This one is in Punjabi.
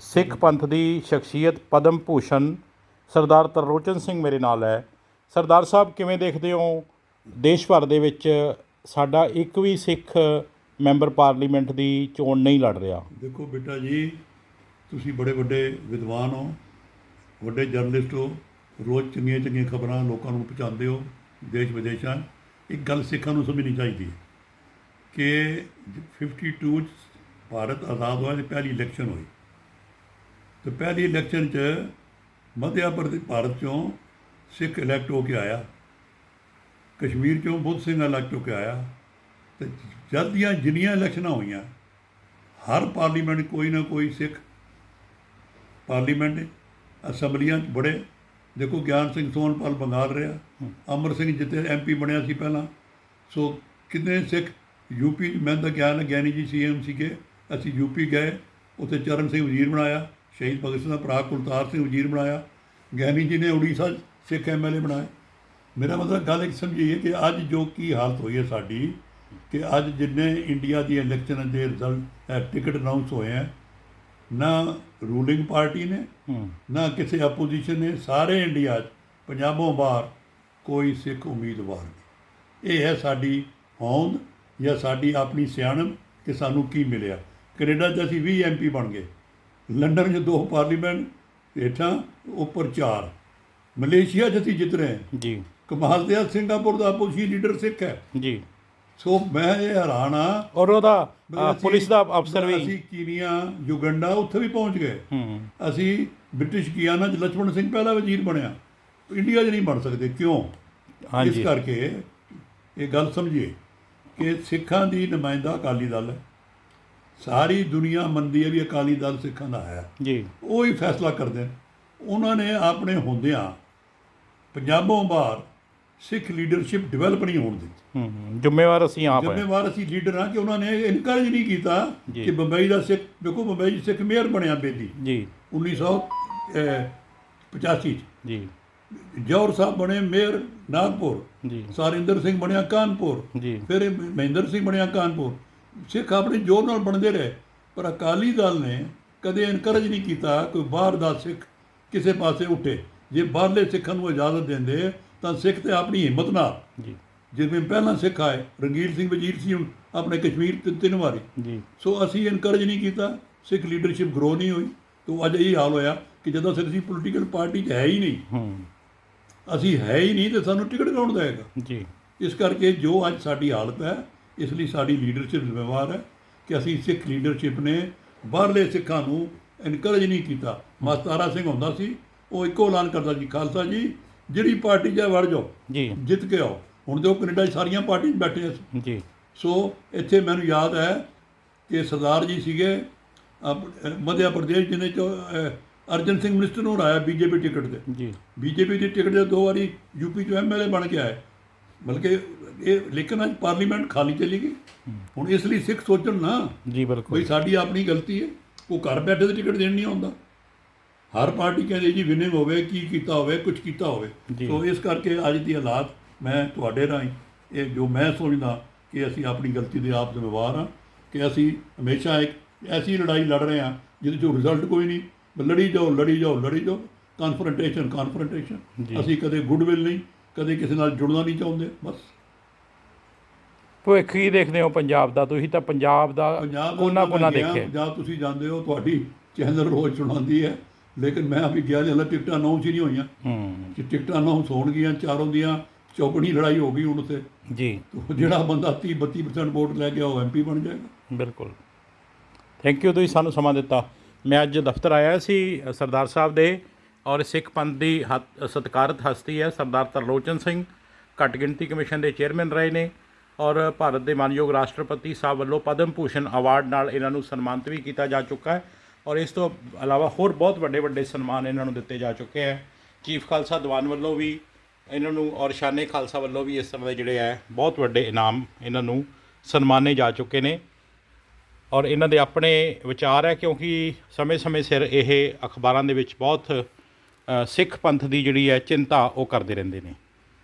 ਸਿੱਖ ਪੰਥ ਦੀ ਸ਼ਖਸੀਅਤ ਪਦਮ ਭੂਸ਼ਣ ਸਰਦਾਰ ਤਰਲੋਚਨ ਸਿੰਘ ਮੇਰੇ ਨਾਲ ਹੈ। ਸਰਦਾਰ ਸਾਹਿਬ, ਕਿਵੇਂ ਦੇਖਦੇ ਹੋ ਦੇਸ਼ ਭਰ ਦੇ ਵਿੱਚ ਸਾਡਾ ਇੱਕ ਵੀ ਸਿੱਖ ਮੈਂਬਰ ਪਾਰਲੀਮੈਂਟ ਦੀ ਚੋਣ ਨਹੀਂ ਲੜ ਰਿਹਾ? ਦੇਖੋ ਬੇਟਾ ਜੀ, ਤੁਸੀਂ ਬੜੇ ਵੱਡੇ ਵਿਦਵਾਨ ਹੋ, ਵੱਡੇ ਜਰਨਲਿਸਟ ਹੋ, ਰੋਜ਼ ਚੰਗੀਆਂ ਚੰਗੀਆਂ ਖਬਰਾਂ ਲੋਕਾਂ ਨੂੰ ਪਹੁੰਚਾਉਂਦੇ ਹੋ, ਦੇਸ਼ ਵਿਦੇਸ਼ਾਂ। ਇੱਕ ਗੱਲ ਸਿੱਖਾਂ ਨੂੰ ਸਮਝਣੀ ਚਾਹੀਦੀ ਹੈ ਕਿ 52 'ਚ ਭਾਰਤ ਆਜ਼ਾਦ ਹੋਇਆ ਤੇ ਪਹਿਲੀ ਇਲੈਕਸ਼ਨ ਹੋਈ। ਤੇ ਪਹਿਲੀ ਇਲੈਕਸ਼ਨ 'ਚ ਮੱਧਿਆ ਪ੍ਰਦੇਸ਼ ਭਾਰਤ ਚੋਂ ਸਿੱਖ ਇਲੈਕਟ ਹੋ ਕੇ ਆਇਆ। ਕਸ਼ਮੀਰ ਚੋਂ ਬੁੱਧ ਸਿੰਘ ਇਲੈਕਟ ਹੋ ਕੇ ਆਇਆ। ਤੇ ਜਦ ਦੀਆਂ ਜਿੰਨੀਆਂ ਇਲੈਕਸ਼ਨਾਂ ਹੋਈਆਂ, ਹਰ ਪਾਰਲੀਮੈਂਟ ਕੋਈ ਨਾ ਕੋਈ ਸਿੱਖ ਪਾਰਲੀਮੈਂਟ ਅਸੈਂਬਲੀਆਂ 'ਚ ਬੜੇ। ਦੇਖੋ ਗਿਆਨ ਸਿੰਘ ਸੋਨਪਾਲ ਬੰਗਾਲ ਰਿਹਾ, ਅਮਰ ਸਿੰਘ ਜਿੱਤੇ ਐਮਪੀ ਬਣਿਆ ਸੀ ਪਹਿਲਾਂ। ਸੋ ਕਿੰਨੇ ਸਿੱਖ ਯੂਪੀ ਮੈਂ ਤਾਂ ਗਿਆਨ ਗਿਆਨੀ ਜੀ ਸੀਐਮ ਸੀਗੇ, ਅਸੀਂ ਯੂਪੀ ਗਏ, ਉੱਥੇ ਚਰਨ ਸਿੰਘ ਵਜ਼ੀਰ ਬਣਾਇਆ। ਸ਼ਹੀਦ ਭਗਤ ਸਿੰਘ ਦਾ ਭਰਾ ਕੁਲਤਾਰ ਸਿੰਘ ਵਜ਼ੀਰ ਬਣਾਇਆ ਗਿਆਨੀ ਜੀ ਨੇ ਉੜੀਸਾ ਸਿੱਖ ਐਮਐਲਏ ਬਣਾਏ। ਮੇਰਾ ਮਤਲਬ ਗੱਲ ਇੱਕ ਸਮਝੀਏ ਕਿ ਅੱਜ ਜੋ ਕੀ ਹਾਲਤ ਹੋਈ ਹੈ ਸਾਡੀ ਕਿ ਅੱਜ ਜਿੰਨੇ ਇੰਡੀਆ ਦੀ ਇਲੈਕਸ਼ਨ ਦੇ ਰਿਜ਼ਲਟ ਟਿਕਟ ਅਨਾਉਂਸ ਹੋਏ ਹੈ ਨਾ ਰੂਲਿੰਗ ਪਾਰਟੀ ਨੇ ਨਾ ਕਿਸੇ ਆਪੋਜੀਸ਼ਨ ਨੇ ਸਾਰੇ ਇੰਡੀਆ 'ਚ ਪੰਜਾਬੋਂ ਬਾਹਰ ਕੋਈ ਸਿੱਖ ਉਮੀਦਵਾਰ ਨਹੀਂ। ਇਹ ਹੈ ਸਾਡੀ ਹੋਂਦ ਜਾਂ ਸਾਡੀ ਆਪਣੀ ਸਿਆਣਪ ਕਿ ਸਾਨੂੰ ਕੀ ਮਿਲਿਆ। ਕੈਨੇਡਾ 'ਚ ਅਸੀਂ 20 ਐਮਪੀ ਬਣ ਗਏ। ਲੰਡਨ 'ਚ ਦੋ ਪਾਰਲੀਮੈਂਟ हेठां ਉੱਪਰ ਚਾਰ। ਮਲੇਸ਼ੀਆ 'ਚ ਅਸੀਂ ਜਿੱਤ ਰਹੇ ਹਾਂ। ਜੀ। ਕਮਾਲ ਦਿਆ ਸਿੰਘਾਪੁਰ ਦਾ ਆਪੋਸੀ ਲੀਡਰ ਸਿੱਖ ਹੈ। ਜੀ। ਸੋ ਮੈਂ ਇਹ ਹੈਰਾਨ ਆ ਔਰ ਉਹਦਾ ਪੁਲਿਸ ਦਾ ਅਫਸਰ ਵੀ। ਅਸੀਂ ਕੀਨੀਆ ਯੁਗੰਡਾ ਉੱਥੇ ਵੀ ਪਹੁੰਚ ਗਏ। ਅਸੀਂ ਬ੍ਰਿਟਿਸ਼ ਕੀਆਨਾ 'ਚ ਲਛਮਣ ਸਿੰਘ ਪਹਿਲਾ ਵਜ਼ੀਰ ਬਣਿਆ। ਇੰਡੀਆ 'ਚ ਨਹੀਂ ਬਣ ਸਕਦੇ। ਕਿਉਂ? ਹਾਂਜੀ। ਇਸ ਕਰਕੇ ਇਹ ਗੱਲ ਸਮਝੀਏ ਕਿ ਸਿੱਖਾਂ ਦੀ ਨੁਮਾਇੰਦਾ ਅਕਾਲੀ ਦਲ ਹੈ। ਸਾਰੀ ਦੁਨੀਆ ਮੰਨਦੀ ਹੈ ਵੀ ਅਕਾਲੀ ਦਲ ਸਿੱਖਾਂ ਦਾ ਹੈ। ਜੀ। ਉਹ ਹੀ ਫੈਸਲਾ ਕਰਦੇ ਨੇ। ਉਹਨਾਂ ਨੇ ਆਪਣੇ ਹੁੰਦਿਆਂ ਪੰਜਾਬੋਂ ਬਾਹਰ ਸਿੱਖ ਲੀਡਰਸ਼ਿਪ ਡਿਵੈਲਪ ਨਹੀਂ ਹੋਣ ਦਿੱਤੀ। ਹੂੰ ਹੂੰ, ਜ਼ਿੰਮੇਵਾਰ ਅਸੀਂ ਆਪ ਹੈ। ਜ਼ਿੰਮੇਵਾਰ ਅਸੀਂ ਲੀਡਰ ਹਾਂ ਕਿ ਉਹਨਾਂ ਨੇ ਇਨਕਰੇਜ ਨਹੀਂ ਕੀਤਾ। ਕਿ ਬੰਬਈ ਦਾ ਸਿੱਖ ਦੇਖੋ ਬੰਬਈ ਸਿੱਖ ਮੇਅਰ ਬਣਿਆ ਬੇਦੀ। ਜੀ। 1985 ਚ। ਜੀ। ਜੌਹਰ ਸਾਹਿਬ ਬਣੇ ਮੇਅਰ ਨਾਗਪੁਰ। ਜੀ। ਸਾਰਿੰਦਰ ਸਿੰਘ ਬਣਿਆ ਕਾਨਪੁਰ। ਜੀ। ਫਿਰ ਮਹਿੰਦਰ ਸਿੰਘ ਬਣਿਆ ਕਾਨਪੁਰ। ਸਿੱਖ ਆਪਣੇ ਜੋਰ ਨਾਲ ਬਣਦੇ ਰਹੇ ਪਰ ਅਕਾਲੀ ਦਲ ਨੇ ਕਦੇ ਇਨਕਰੇਜ ਨਹੀਂ ਕੀਤਾ ਕੋਈ ਬਾਹਰ ਦਾ ਸਿੱਖ ਕਿਸੇ ਪਾਸੇ ਉੱਠੇ। ਜੇ ਬਾਹਰਲੇ ਸਿੱਖਾਂ ਨੂੰ ਇਜਾਜ਼ਤ ਦਿੰਦੇ ਤਾਂ ਸਿੱਖ ਤੇ ਆਪਣੀ ਹਿੰਮਤ ਨਾਲ। ਜੀ। ਜਿਵੇਂ ਪਹਿਲਾਂ ਸਿੱਖ ਆਏ ਰੰਗੀਰ ਸਿੰਘ ਵਜ਼ੀਰ ਸੀ ਹੁਣ ਆਪਣੇ ਕਸ਼ਮੀਰ ਤਿੰਨ ਤਿੰਨ ਵਾਰੀ। ਜੀ। ਸੋ ਅਸੀਂ ਇਨਕਰੇਜ ਨਹੀਂ ਕੀਤਾ ਸਿੱਖ ਲੀਡਰਸ਼ਿਪ ਗਰੋ ਨਹੀਂ ਹੋਈ। ਤੋਂ ਅੱਜ ਇਹ ਹਾਲ ਹੋਇਆ ਕਿ ਜਦੋਂ ਅਸੀਂ ਅਸੀਂ ਪੋਲੀਟੀਕਲ ਪਾਰਟੀ 'ਚ ਹੈ ਹੀ ਨਹੀਂ ਹੂੰ। ਅਸੀਂ ਹੈ ਹੀ ਨਹੀਂ ਤੇ ਸਾਨੂੰ ਟਿਕਟ ਕੌਣ ਦੇਗਾ ਜੀ। ਇਸ ਕਰਕੇ ਜੋ ਅੱਜ ਸਾਡੀ ਹਾਲਤ ਹੈ ਇਸ ਲਈ ਸਾਡੀ ਲੀਡਰਸ਼ਿਪ ਜ਼ਿੰਮੇਵਾਰ ਹੈ ਕਿ ਅਸੀਂ ਸਿੱਖ ਲੀਡਰਸ਼ਿਪ ਨੇ ਬਾਹਰਲੇ ਸਿੱਖਾਂ ਨੂੰ ਇਨਕਰੇਜ ਨਹੀਂ ਕੀਤਾ। ਮਸਤਾਰਾ ਸਿੰਘ ਹੁੰਦਾ ਸੀ ਉਹ ਇੱਕੋ ਐਲਾਨ ਕਰਦਾ ਸੀ ਖਾਲਸਾ ਜੀ ਜਿਹੜੀ ਪਾਰਟੀ 'ਚ ਵੜ ਜਾਓ ਜੀ। ਜਿੱਤ ਕੇ ਆਓ। ਹੁਣ ਤੇ ਉਹ ਕੈਨੇਡਾ 'ਚ ਸਾਰੀਆਂ ਪਾਰਟੀਆਂ 'ਚ ਬੈਠੇ ਆ ਜੀ। ਸੋ ਇੱਥੇ ਮੈਨੂੰ ਯਾਦ ਹੈ ਕਿ ਸਰਦਾਰ ਜੀ ਸੀਗੇ ਆਪ- ਅਹ ਮੱਧ ਪ੍ਰਦੇਸ਼ ਜਿਹਨੇ ਚੋਂ ਅਰਜਨ ਸਿੰਘ ਮਿਨਿਸਟਰ ਨੂੰ ਹਰਾਇਆ ਬੀਜੇਪੀ ਟਿਕਟ ਤੇ। ਜੀ। ਬੀਜੇਪੀ ਦੀ ਟਿਕਟ ਤੇ ਦੋ ਵਾਰੀ ਯੂਪੀ ਤੋਂ ਐਮਐਲਏ ਬਣ ਕੇ ਆਏ। ਬਲਕਿ ਇਹ ਲੇਕਿਨ ਅੱਜ ਪਾਰਲੀਮੈਂਟ ਖਾਲੀ ਚਲੀ ਗਈ। ਹੁਣ ਇਸ ਲਈ ਸਿੱਖ ਸੋਚਣ ਨਾ। ਜੀ ਬਿਲਕੁਲ। ਬਈ ਸਾਡੀ ਆਪਣੀ ਗਲਤੀ ਹੈ। ਉਹ ਘਰ ਬੈਠੇ ਤੇ ਟਿਕਟ ਦੇਣ ਨਹੀਂ ਆਉਂਦਾ। ਹਰ ਪਾਰਟੀ ਕਹਿੰਦੀ ਜੀ ਵਿਨਿੰਗ ਹੋਵੇ ਕੀ ਕੀਤਾ ਹੋਵੇ ਕੁਝ ਕੀਤਾ ਹੋਵੇ। ਸੋ ਇਸ ਕਰਕੇ ਅੱਜ ਦੀ ਹਾਲਾਤ ਮੈਂ ਤੁਹਾਡੇ ਰਾਹੀਂ ਇਹ ਜੋ ਮੈਂ ਸੋਚਦਾ ਕਿ ਅਸੀਂ ਆਪਣੀ ਗਲਤੀ ਦੇ ਆਪ ਜ਼ਿੰਮੇਵਾਰ ਹਾਂ ਕਿ ਅਸੀਂ ਹਮੇਸ਼ਾ ਇੱਕ ਐਸੀ ਲੜਾਈ ਲੜ ਰਹੇ ਹਾਂ ਜਿਹਦੇ ਚੋਂ ਰਿਜ਼ਲਟ ਕੋਈ ਨਹੀਂ। ਲੜੀ ਜਾਓ ਲੜੀ ਜਾਓ ਲੜੀ ਜਾਓ। Confrontation confrontation. ਅਸੀਂ ਕਦੇ ਗੁੱਡਵਿਲ ਨਹੀਂ ਕਦੇ ਕਿਸੇ ਨਾਲ ਜੁੜਨਾ ਨਹੀਂ ਚਾਹੁੰਦੇ। ਬਸ। ਭਵਿੱਖ ਹੀ ਦੇਖਦੇ ਹੋ ਪੰਜਾਬ ਦਾ ਤੁਸੀਂ ਤਾਂ ਪੰਜਾਬ ਦਾ ਪੰਜਾਬ ਦਾ ਕੋਨਾ ਕੋਨਾ ਮੈਂ ਗਿਆ, ਦੇਖਿਆ ਪੰਜਾਬ ਤੁਸੀਂ ਜਾਂਦੇ ਹੋ ਤੁਹਾਡੀ ਚੈਨਲ ਰੋਜ਼ ਸੁਣਾਉਂਦੀ ਹੈ। ਲੇਕਿਨ ਮੈਂ ਅਭੀ ਗਿਆ ਹਲੇ ਟਿਕਟਾਂ ਅਨਾਉਂਸ ਹੀ ਨਹੀਂ ਹੋਈਆਂ। ਹੂੰ। ਕਿ ਟਿਕਟਾਂ ਅਨਾਉਂਸ ਹੋਣਗੀਆਂ ਚਾਰੋਂ ਦੀਆਂ ਚੌਕੜੀ ਲੜਾਈ ਹੋ ਗਈ ਹੁਣ ਤੇ। ਜੀ। ਤੋ ਜਿਹੜਾ ਬੰਦਾ 30 32% ਵੋਟ ਲੈ ਕੇ ਉਹ ਐਮਪੀ ਬਣ ਜਾਏਗਾ। ਬਿਲਕੁਲ। ਥੈਂਕ ਯੂ ਤੁਸੀਂ ਸਾਨੂੰ ਸਮਾਂ ਦਿੱਤਾ। ਮੈਂ ਅੱਜ ਦਫ਼ਤਰ ਆਇਆ ਸੀ ਅ, ਸਰਦਾਰ ਸਾਹਿਬ ਦੇ ਔਰ ਸਿੱਖ ਪੰਥ ਦੀ ਸਤਿਕਾਰਤ ਹਸਤੀ ਹੈ ਸਰਦਾਰ ਤਰਲੋਚਨ ਸਿੰਘ। ਘੱਟ ਗਿਣਤੀ ਕਮਿਸ਼ਨ ਦੇ ਚੇਅਰਮੈਨ ਰਹੇ ਨੇ। ਔਰ ਭਾਰਤ ਦੇ ਮਾਨਯੋਗ ਰਾਸ਼ਟਰਪਤੀ ਸਾਹਿਬ ਵੱਲੋਂ ਪਦਮ ਭੂਸ਼ਣ ਅਵਾਰਡ ਨਾਲ ਇਹਨਾਂ ਨੂੰ ਸਨਮਾਨਿਤ ਵੀ ਕੀਤਾ ਜਾ ਚੁੱਕਾ ਹੈ। ਔਰ ਇਸ ਤੋਂ ਇਲਾਵਾ ਹੋਰ ਬਹੁਤ ਵੱਡੇ ਵੱਡੇ ਸਨਮਾਨ ਇਹਨਾਂ ਨੂੰ ਦਿੱਤੇ ਜਾ ਚੁੱਕੇ ਹੈ। ਚੀਫ ਖਾਲਸਾ ਦੀਵਾਨ ਵੱਲੋਂ ਵੀ ਇਹਨਾਂ ਨੂੰ ਔਰ ਸ਼ਾਨੇ ਖਾਲਸਾ ਵੱਲੋਂ ਵੀ ਇਸ ਤਰ੍ਹਾਂ ਦੇ ਜਿਹੜੇ ਹੈ, ਬਹੁਤ ਵੱਡੇ ਇਨਾਮ ਇਹਨਾਂ ਨੂੰ ਸਨਮਾਨੇ ਜਾ ਚੁੱਕੇ ਨੇ। ਔਰ ਇਹਨਾਂ ਦੇ ਆਪਣੇ ਵਿਚਾਰ ਹੈ ਕਿਉਂਕਿ ਸਮੇਂ-ਸਮੇਂ ਸਿਰ ਇਹ ਅਖਬਾਰਾਂ ਦੇ ਵਿੱਚ ਬਹੁਤ ਸਿੱਖ ਪੰਥ ਦੀ ਜਿਹੜੀ ਹੈ ਚਿੰਤਾ ਉਹ ਕਰਦੇ ਰਹਿੰਦੇ ਨੇ।